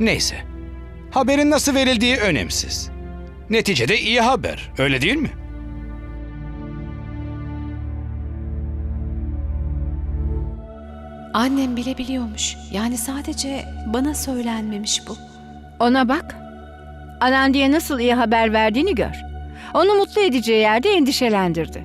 Neyse. Haberin nasıl verildiği önemsiz. Neticede iyi haber, öyle değil mi? Annem bile biliyormuş. Yani sadece bana söylenmemiş bu. Ona bak. Anandi'ye nasıl iyi haber verdiğini gör. Onu mutlu edeceği yerde endişelendirdi.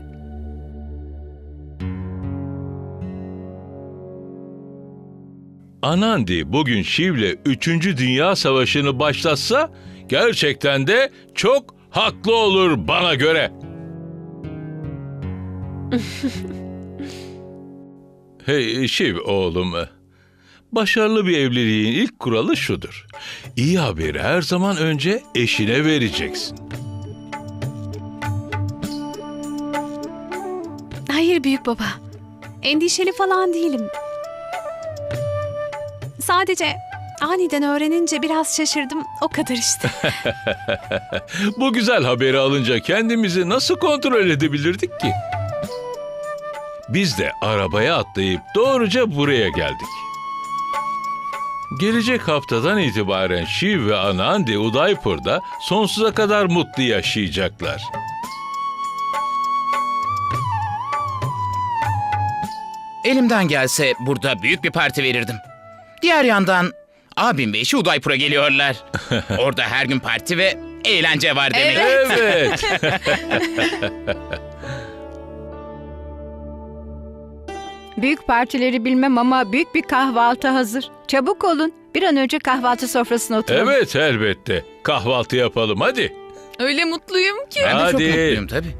Anandi bugün Şiv'le 3. Dünya Savaşı'nı başlatsa gerçekten de çok haklı olur bana göre. hey Şiv oğlum. Başarılı bir evliliğin ilk kuralı şudur. İyi haberi her zaman önce eşine vereceksin. Hayır büyük baba. Endişeli falan değilim. Sadece aniden öğrenince biraz şaşırdım. O kadar işte. Bu güzel haberi alınca kendimizi nasıl kontrol edebilirdik ki? Biz de arabaya atlayıp doğruca buraya geldik. Gelecek haftadan itibaren Shiv ve Anandi Udaipur'da sonsuza kadar mutlu yaşayacaklar. Elimden gelse burada büyük bir parti verirdim. Diğer yandan abim ve eşi Udaipur'a geliyorlar. Orada her gün parti ve eğlence var demek. Evet. Büyük partileri bilmem ama büyük bir kahvaltı hazır. Çabuk olun. Bir an önce kahvaltı sofrasına oturalım. evet elbette. Kahvaltı yapalım hadi. Öyle mutluyum ki. Ben de çok Hadi. mutluyum tabii.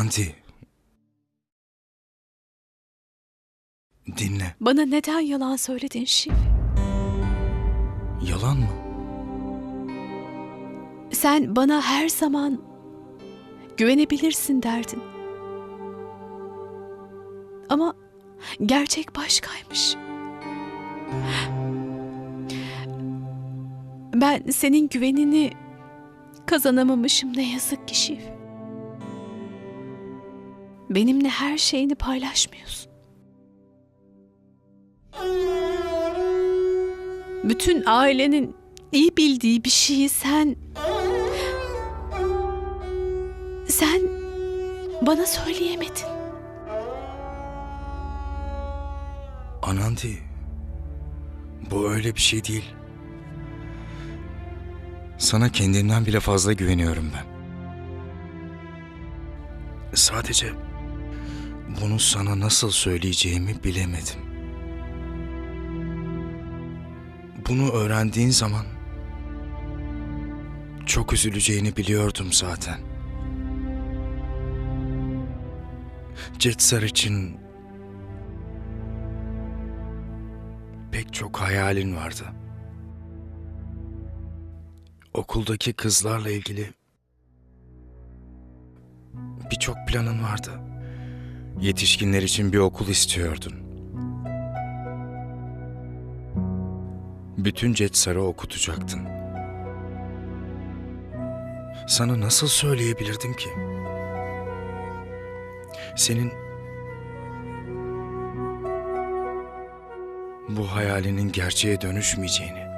Ananti. Dinle. Bana neden yalan söyledin Şiv? Yalan mı? Sen bana her zaman güvenebilirsin derdin. Ama gerçek başkaymış. Ben senin güvenini kazanamamışım ne yazık ki Şiv. Benimle her şeyini paylaşmıyorsun. Bütün ailenin iyi bildiği bir şeyi sen sen bana söyleyemedin. Ananti. Bu öyle bir şey değil. Sana kendimden bile fazla güveniyorum ben. Sadece bunu sana nasıl söyleyeceğimi bilemedim. Bunu öğrendiğin zaman çok üzüleceğini biliyordum zaten. Cetsar için pek çok hayalin vardı. Okuldaki kızlarla ilgili birçok planın vardı. Yetişkinler için bir okul istiyordun. Bütün Cetsar'ı okutacaktın. Sana nasıl söyleyebilirdim ki? Senin bu hayalinin gerçeğe dönüşmeyeceğini.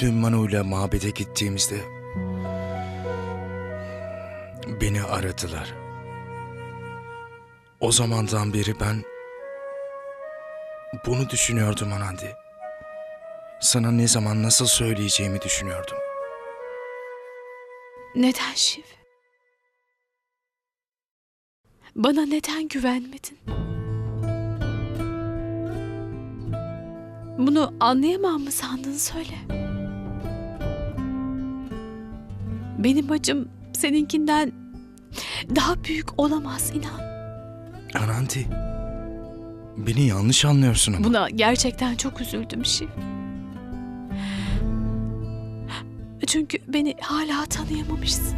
Dün Manu'yla mabede gittiğimizde beni aradılar. O zamandan beri ben bunu düşünüyordum Anandi. Sana ne zaman nasıl söyleyeceğimi düşünüyordum. Neden Şiv? Bana neden güvenmedin? Bunu anlayamam mı sandın söyle. Benim acım seninkinden daha büyük olamaz inan. Anandi, beni yanlış anlıyorsun ama. Buna gerçekten çok üzüldüm Şiv. Çünkü beni hala tanıyamamışsın.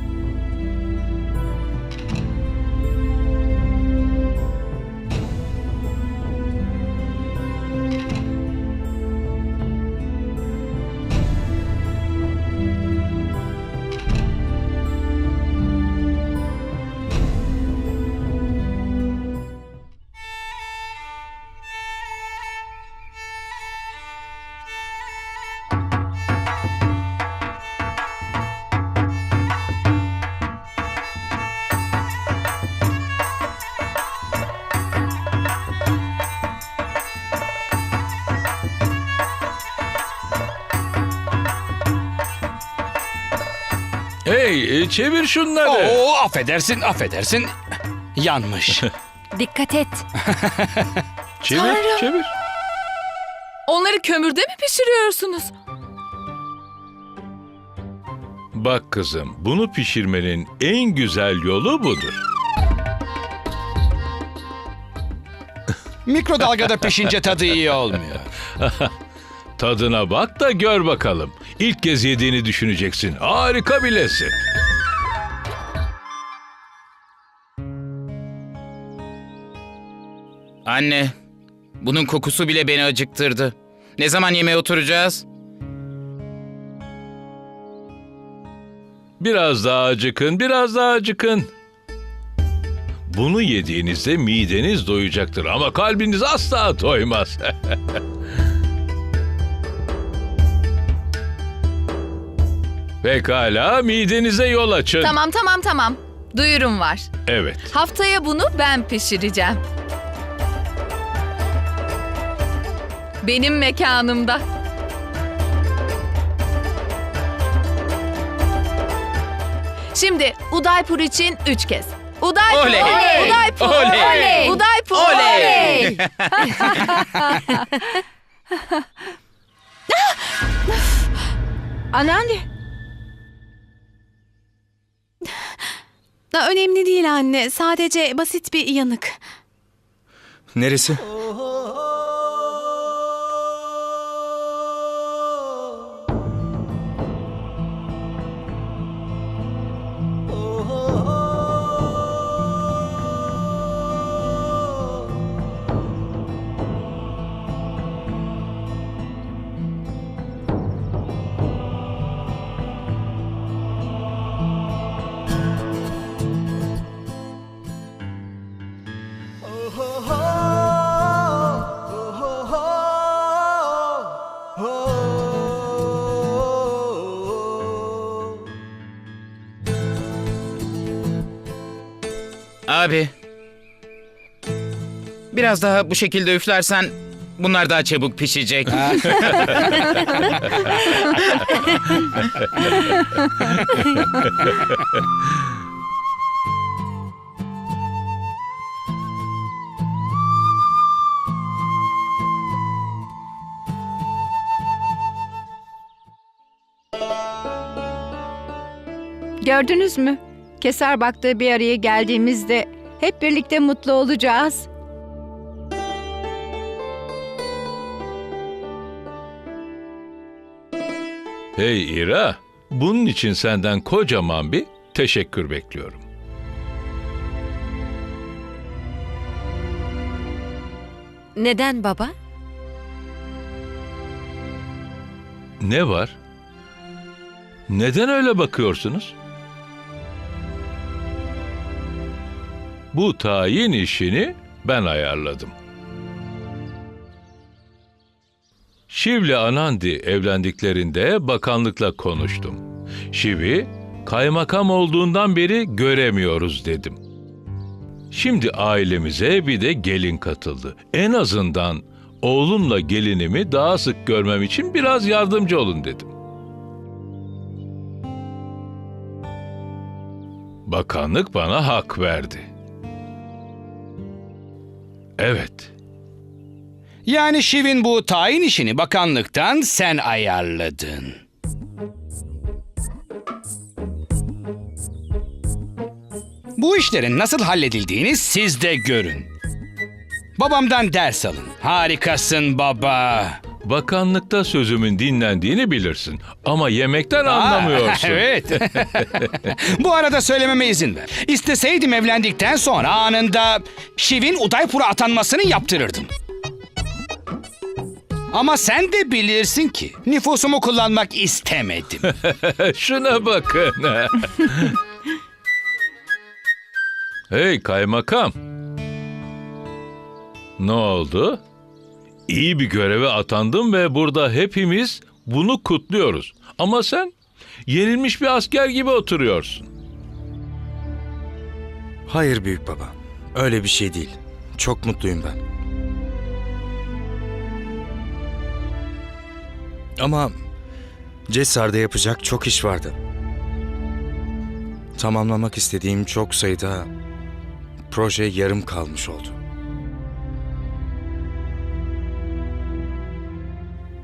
Çevir şunları. Oo affedersin affedersin. Yanmış. Dikkat et. çevir Tanrım. çevir. Onları kömürde mi pişiriyorsunuz? Bak kızım bunu pişirmenin en güzel yolu budur. Mikrodalgada pişince tadı iyi olmuyor. Tadına bak da gör bakalım. İlk kez yediğini düşüneceksin. Harika bir lezzet. Anne, bunun kokusu bile beni acıktırdı. Ne zaman yemeğe oturacağız? Biraz daha acıkın, biraz daha acıkın. Bunu yediğinizde mideniz doyacaktır ama kalbiniz asla doymaz. Pekala, midenize yol açın. Tamam tamam tamam. Duyurum var. Evet. Haftaya bunu ben pişireceğim. Benim mekanımda. Şimdi Udaipur için üç kez. Udaipur, Oley! oley! Udaipur, Oley! oley! Udaipur, Oley! oley! Anandi. Ha, Önemli değil anne. Sadece basit bir yanık. Neresi? Abi. Biraz daha bu şekilde üflersen bunlar daha çabuk pişecek. Gördünüz mü? Keser baktığı bir araya geldiğimizde hep birlikte mutlu olacağız. Hey İra, bunun için senden kocaman bir teşekkür bekliyorum. Neden baba? Ne var? Neden öyle bakıyorsunuz? Bu tayin işini ben ayarladım. Şiv'le Anandi evlendiklerinde bakanlıkla konuştum. Şiv'i kaymakam olduğundan beri göremiyoruz dedim. Şimdi ailemize bir de gelin katıldı. En azından oğlumla gelinimi daha sık görmem için biraz yardımcı olun dedim. Bakanlık bana hak verdi. Evet, Yani Şiv'in bu tayin işini bakanlıktan sen ayarladın. Bu işlerin nasıl halledildiğini siz de görün. Babamdan ders alın. Harikasın baba. Bakanlıkta sözümün dinlendiğini bilirsin ama yemekten anlamıyorsun. evet. Bu arada söylememe izin ver. İsteseydim evlendikten sonra anında Şiv'in Udaipur'a atanmasını yaptırırdım. Ama sen de bilirsin ki nüfusumu kullanmak istemedim. Şuna bakın. hey kaymakam. Ne oldu? İyi bir göreve atandım ve burada hepimiz bunu kutluyoruz. Ama sen yenilmiş bir asker gibi oturuyorsun. Hayır büyük baba. Öyle bir şey değil. Çok mutluyum ben. Ama Cesar'da yapacak çok iş vardı. Tamamlamak istediğim çok sayıda proje yarım kalmış oldu.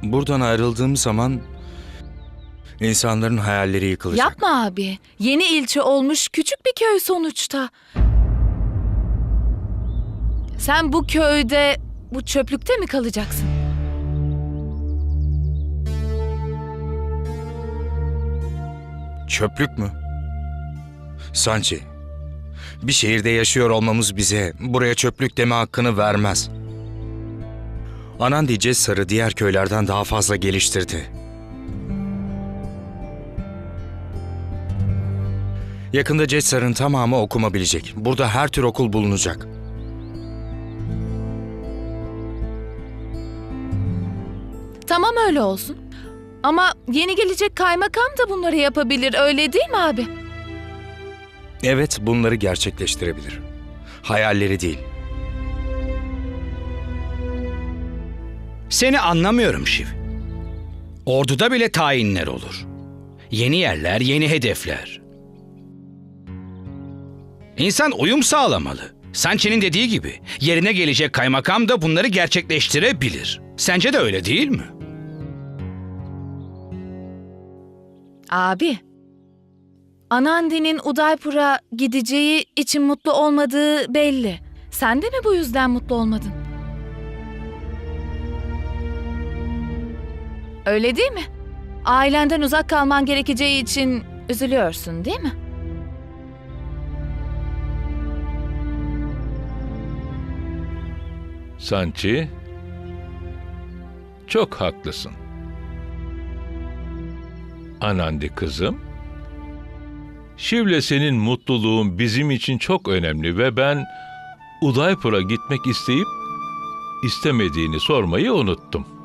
Buradan ayrıldığım zaman insanların hayalleri yıkılacak. Yapma abi. Yeni ilçe olmuş küçük bir köy sonuçta. Sen bu köyde, bu çöplükte mi kalacaksın? Çöplük mü? Sanchi, bir şehirde yaşıyor olmamız bize buraya çöplük deme hakkını vermez. Anandi Cesar'ı diğer köylerden daha fazla geliştirdi. Yakında Cesar'ın tamamı okuma bilecek. Burada her tür okul bulunacak. Tamam öyle olsun. Ama yeni gelecek kaymakam da bunları yapabilir öyle değil mi abi? Evet, bunları gerçekleştirebilir. Hayalleri değil. Seni anlamıyorum Şiv. Orduda bile tayinler olur. Yeni yerler, yeni hedefler. İnsan uyum sağlamalı. Sanchi'nin dediği gibi yerine gelecek kaymakam da bunları gerçekleştirebilir. Sence de öyle değil mi? Abi. Anandi'nin Udaipur'a gideceği için mutlu olmadığı belli. Sen de mi bu yüzden mutlu olmadın? Öyle değil mi? Ailenden uzak kalman gerekeceği için üzülüyorsun değil mi? Sanchi, çok haklısın. Anandi kızım, Şiv'le senin mutluluğun bizim için çok önemli ve ben Udaipur'a gitmek isteyip istemediğini sormayı unuttum.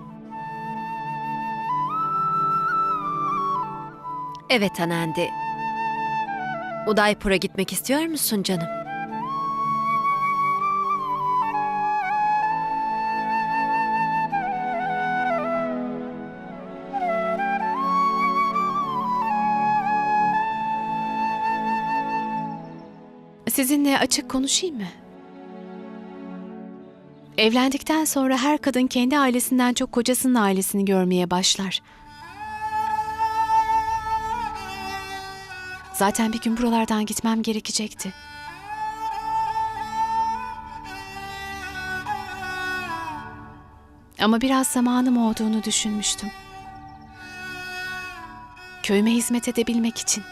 Evet Anandi. Udaipur'a gitmek istiyor musun canım? Sizinle açık konuşayım mı? Evlendikten sonra her kadın kendi ailesinden çok kocasının ailesini görmeye başlar. Zaten bir gün buralardan gitmem gerekecekti. Ama biraz zamanım olduğunu düşünmüştüm. Köyüme hizmet edebilmek için.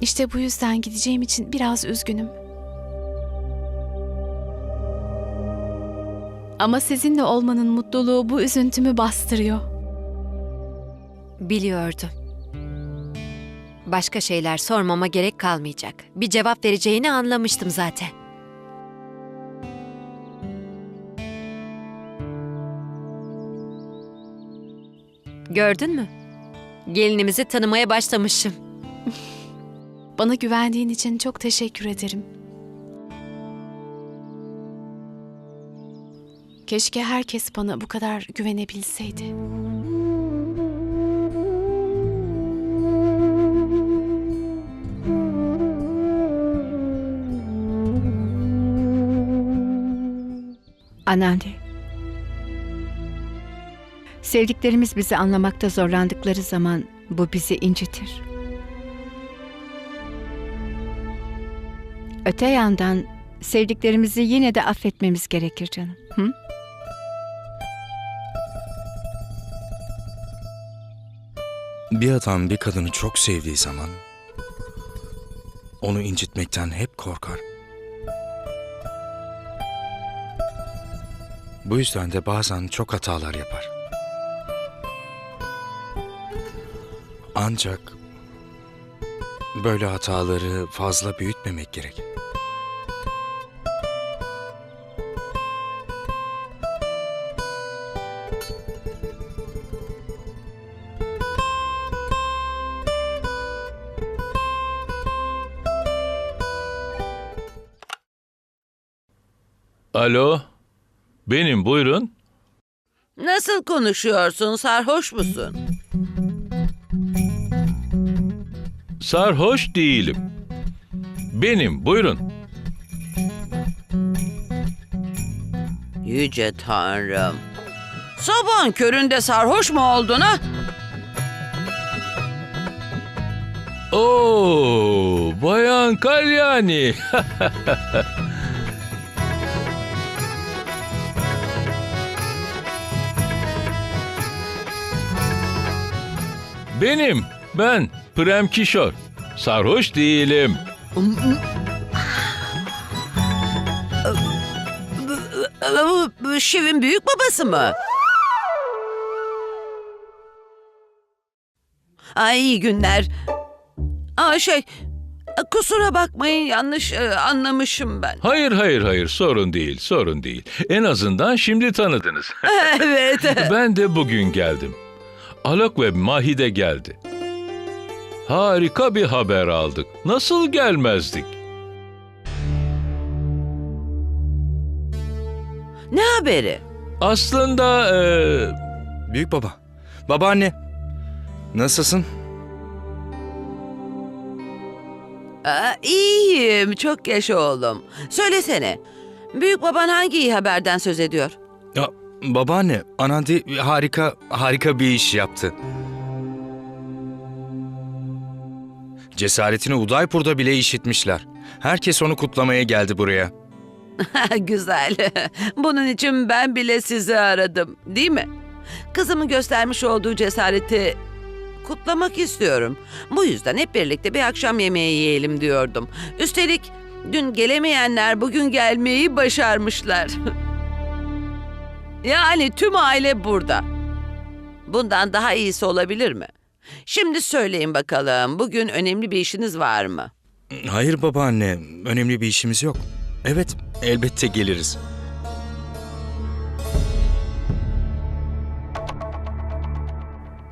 İşte bu yüzden gideceğim için biraz üzgünüm. Ama sizinle olmanın mutluluğu bu üzüntümü bastırıyor. Biliyordum. Başka şeyler sormama gerek kalmayacak. Bir cevap vereceğini anlamıştım zaten. Gördün mü? Gelinimizi tanımaya başlamışım. Bana güvendiğin için çok teşekkür ederim. Keşke herkes bana bu kadar güvenebilseydi. Anandi. Sevdiklerimiz bizi anlamakta zorlandıkları zaman bu bizi incitir. Öte yandan sevdiklerimizi yine de affetmemiz gerekir canım. Hı? Bir adam bir kadını çok sevdiği zaman onu incitmekten hep korkar. Bu yüzden de bazen çok hatalar yapar. Ancak böyle hataları fazla büyütmemek gerek. Alo, benim buyurun. Nasıl konuşuyorsun? Sarhoş musun? Sarhoş değilim. Benim buyurun. Yüce Tanrım. Sabahın köründe sarhoş mu oldun ha? Oo, Bayan Kalyani. Benim, ben Prem Kişor. Sarhoş değilim. Bu, bu Şiv'in büyük babası mı? Ay iyi günler. Aa şey, kusura bakmayın yanlış e, anlamışım ben. Hayır hayır hayır sorun değil sorun değil. En azından şimdi tanıdınız. evet. ben de bugün geldim. Alok ve Mahi de geldi. Harika bir haber aldık. Nasıl gelmezdik? ne haberi? Aslında eee, Büyük baba, babaanne, nasılsın? Aa, iyiyim, çok yaşa oğlum. Söylesene, büyük baban hangi iyi haberden söz ediyor? Ya, babaanne, Anandi harika, harika bir iş yaptı. Cesaretini Udaipur'da bile işitmişler. Herkes onu kutlamaya geldi buraya. Güzel. Bunun için ben bile sizi aradım, değil mi? Kızımın göstermiş olduğu cesareti kutlamak istiyorum. Bu yüzden hep birlikte bir akşam yemeği yiyelim diyordum. Üstelik dün gelemeyenler bugün gelmeyi başarmışlar. yani tüm aile burada. Bundan daha iyisi olabilir mi? Şimdi söyleyin bakalım, bugün önemli bir işiniz var mı? Hayır babaanne, önemli bir işimiz yok. Evet, elbette geliriz.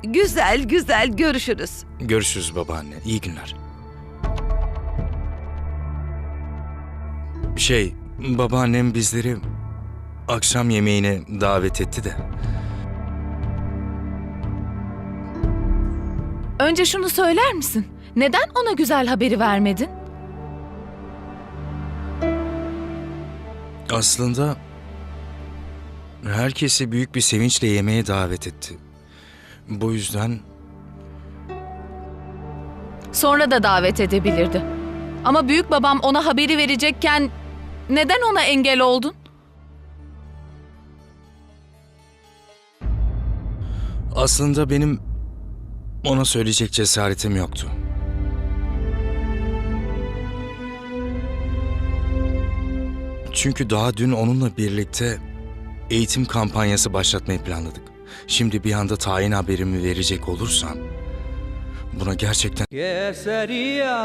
Güzel güzel görüşürüz. Görüşürüz babaanne, iyi günler. Şey, babaannem bizleri akşam yemeğine davet etti de. Önce şunu söyler misin? Neden ona güzel haberi vermedin? Aslında herkesi büyük bir sevinçle yemeğe davet etti. Bu yüzden Sonra da davet edebilirdi. Ama büyük babam ona haberi verecekken neden ona engel oldun? Aslında benim ona söyleyecek cesaretim yoktu. Çünkü daha dün onunla birlikte eğitim kampanyası başlatmayı planladık. Şimdi bir anda tayin haberimi verecek olursam buna gerçekten... Keseriya,